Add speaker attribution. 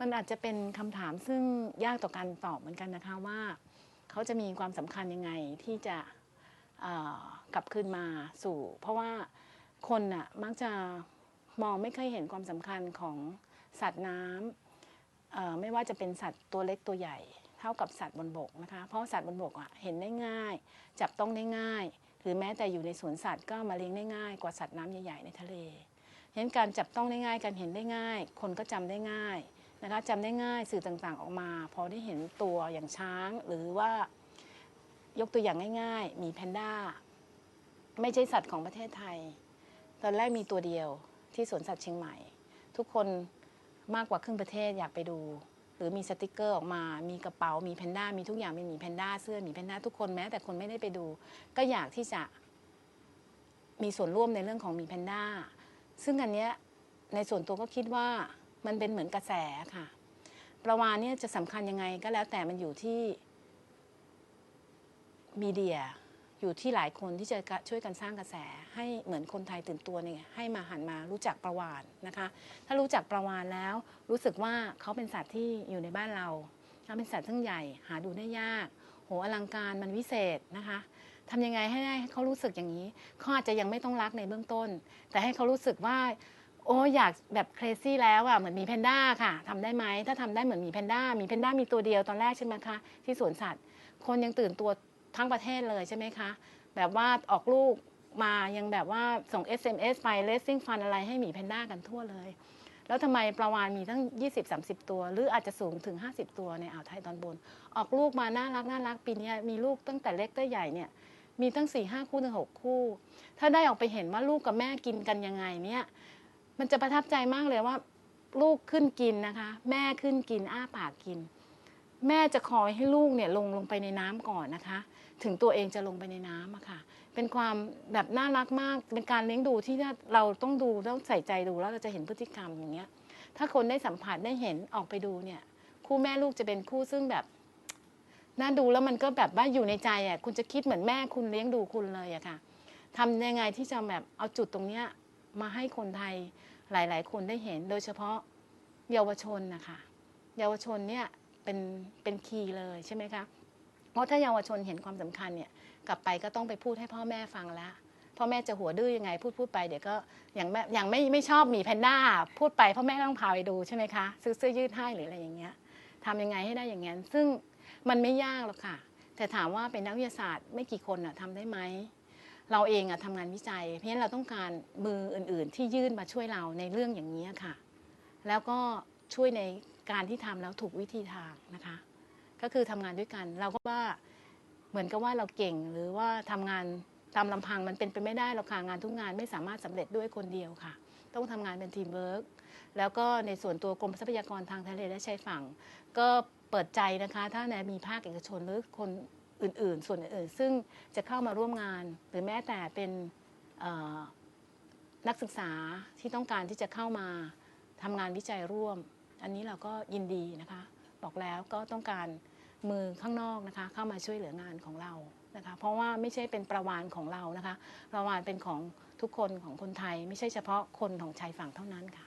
Speaker 1: มันอาจจะเป็นคำถามซึ่งยากต่อการตอบเหมือนกันนะคะว่า เขาจะมีความสำคัญยังไงที่จะเอ่อกลับคืนมาสู่ เพราะว่าคนน่ะมักจะมองไม่เคยเห็นความสำคัญของสัตว์น้ำเอ่อไม่ว่าจะเป็นสัตว์ตัวเล็กตัวใหญ่ เท่ากับสัตว์บนบกนะคะ เพราะสัตว์บนบกอะเห็นได้ง่าย จับต้องได้ง่าย หรือแม้แต่อยู่ในสวนสัตว์ก็มาเลี้ยงได้ง่ายกว่าสัตว์น้ำใหญ่ๆในทะเลฉะนั้นการจับต้องได้ง่าย การเห็นได้ง่าย คนก็จำได้ง่าย นะคะจำได้ง่ายสื่อต่างๆออกมา พอได้เห็นตัวอย่างช้างหรือว่ายกตัวอย่างง่าย ๆ มีแพนด้าไม่ใช่สัตว์ของประเทศไทย ตอนแรกมีตัวเดียวที่สวนสัตว์เชียงใหม่ ทุกคนมากกว่าครึ่งประเทศอยากไปดู หรือมีสติกเกอร์ออกมา มีกระเป๋ามีแพนด้ามีทุกอย่างมีหมีแพนด้าเสื้อหมีแพนด้าทุกคนแม้ แต่คนไม่ได้ไปดู ก็อยากที่จะมีส่วนร่วมในเรื่องของหมีแพนด้าซึ่งอันเนี้ยในส่วนตัวก็คิดว่า มันเป็นเหมือนกระแสค่ะ ประวานเนี่ยจะสำคัญยังไงก็แล้วแต่มันอยู่ที่มีเดียอยู่ที่หลายคนที่จะช่วยกันสร้างกระแส ให้เหมือนคนไทยตื่นตัวเนี่ยให้มาหันมารู้จักประวานนะคะ ถ้ารู้จักประวานแล้ว รู้สึกว่าเขาเป็นสัตว์ที่อยู่ในบ้านเราเขาเป็นสัตว์ทั้งใหญ่หาดูได้ยาก โหอลังการมันวิเศษนะคะทำยังไงให้ได้ให้เขารู้สึกอย่างนี้เขาอาจจะยังไม่ต้องรักในเบื้องต้น แต่ให้เขารู้สึกว่า โอ้อยากแบบเครซี่แล้วอะเหมือนมีแพนด้าค่ะทำได้ไหมถ้าทำได้เหมือนมีแพนด้ามีแพนด้ามีตัวเดียวตอนแรกใช่ไหมคะที่สวนสัตว์ คนยังตื่นตัวทั้งประเทศเลยใช่ไหมคะ แบบว่าออกลูกมายังแบบว่าส่ง SMS ไปเลสซิ่งฟันอะไรให้หมีแพนด้ากันทั่วเลย แล้วทำไมปลาวานมีตั้ง 20-30 ตัว หรืออาจจะสูงถึง 50 ตัวในอ่าวไทยตอนบน ออกลูกมาน่ารักน่ารักปีนี้มีลูกตั้งแต่เล็กตั้งใหญ่เนี่ยมีตั้ง4ี่ห้าคู่ถึงหกคู่ ถ้าได้ออกไปเห็นว่าลูกกับแม่กินกันยังไงเนี่ย มันจะประทับใจมากเลยว่า ลูกขึ้นกินนะคะ แม่ขึ้นกินอ้าปากกิน แม่จะคอยให้ลูกเนี่ยลงลงไปในน้ำก่อนนะคะ ถึงตัวเองจะลงไปในน้ำอะค่ะ เป็นความแบบน่ารักมาก เป็นการเลี้ยงดูที่เราต้องดูต้องใส่ใจดูแล้วเราจะเห็นพฤติกรรมอย่างเงี้ย ถ้าคนได้สัมผัสได้เห็นออกไปดูเนี่ย คู่แม่ลูกจะเป็นคู่ซึ่งแบบน่าดูแล้วมันก็แบบว่าอยู่ในใจอะคุณจะคิดเหมือนแม่คุณเลี้ยงดูคุณเลยอะค่ะทำยังไงที่จะแบบเอาจุดตรงเนี้ยมาให้คนไทย หลาย ๆ คนได้เห็น โดยเฉพาะเยาวชนนะคะเยาวชนเนี่ยเป็นเป็นคีย์เลยใช่ไหมคะเพราะถ้าเยาวชนเห็นความสำคัญเนี่ยกลับไปก็ต้องไปพูดให้พ่อแม่ฟังแล้วพ่อแม่จะหัวดื้อยังไงพูดพูดไปเดี๋ยวก็อย่างแม่อย่างไม่ไม่ชอบหมีแพนด้าพูดไปพ่อแม่ต้องพาไปดูใช่ไหมคะซื้อเสื้อยืดให้หรืออะไรอย่างเงี้ยทำยังไงให้ได้อย่างนั้นซึ่งมันไม่ยากหรอกค่ะ แต่ถามว่าเป็นนักวิทยาศาสตร์ไม่กี่คนอะทำได้ไหม เราเองอะทำงานวิจัย เพราะฉะนั้นเราต้องการมืออื่น ๆ ที่ยื่นมาช่วยเราในเรื่องอย่างนี้ค่ะ แล้วก็ช่วยในการที่ทำแล้วถูกวิธีทางนะคะ ก็คือทำงานด้วยกัน เราก็ว่าเหมือนกับว่าเราเก่งหรือว่าทำงานตามลำพังมันเป็นไปไม่ได้หรอกค่ะงานทุกงานไม่สามารถสำเร็จด้วยคนเดียวค่ะ ต้องทำงานเป็นทีมเวิร์กแล้วก็ในส่วนตัวกรมทรัพยากรทางทะเลและชายฝั่ง ก็เปิดใจนะคะ ถ้าในมีภาคเอกชนหรือคน อื่นๆ ส่วนอื่นๆ ซึ่งจะเข้ามาร่วมงาน หรือแม้แต่เป็นนักศึกษาที่ต้องการที่จะเข้ามาทำงานวิจัยร่วม อันนี้เราก็ยินดีนะคะ บอกแล้วก็ต้องการมือข้างนอกนะคะ เข้ามาช่วยเหลืองานของเรานะคะ เพราะว่าไม่ใช่เป็นประวานของเรานะคะ ประวานเป็นของทุกคนของคนไทย ไม่ใช่เฉพาะคนของชายฝั่งเท่านั้นค่ะ